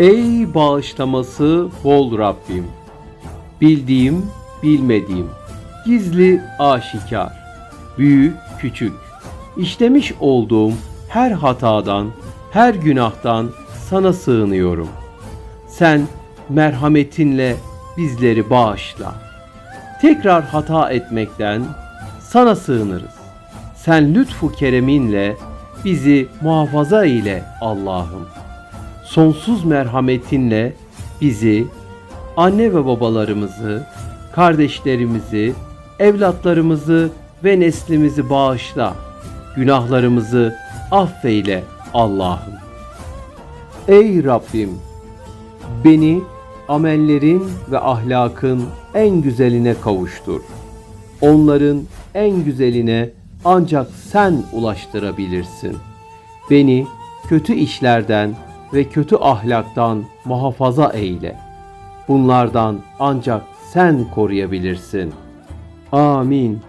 Ey bağışlaması bol Rabbim! Bildiğim, bilmediğim, gizli, aşikar, büyük, küçük, işlemiş olduğum her hatadan, her günahtan sana sığınıyorum. Sen merhametinle bizleri bağışla. Tekrar hata etmekten sana sığınırız. Sen lütfu kereminle bizi muhafaza eyle Allah'ım. Sonsuz merhametinle bizi, anne ve babalarımızı, kardeşlerimizi, evlatlarımızı ve neslimizi bağışla. Günahlarımızı affeyle Allah'ım. Ey Rabbim! Beni amellerin ve ahlakın en güzeline kavuştur. Onların en güzeline ancak sen ulaştırabilirsin. Beni kötü işlerden ve kötü ahlaktan muhafaza eyle. Bunlardan ancak sen koruyabilirsin. Amin.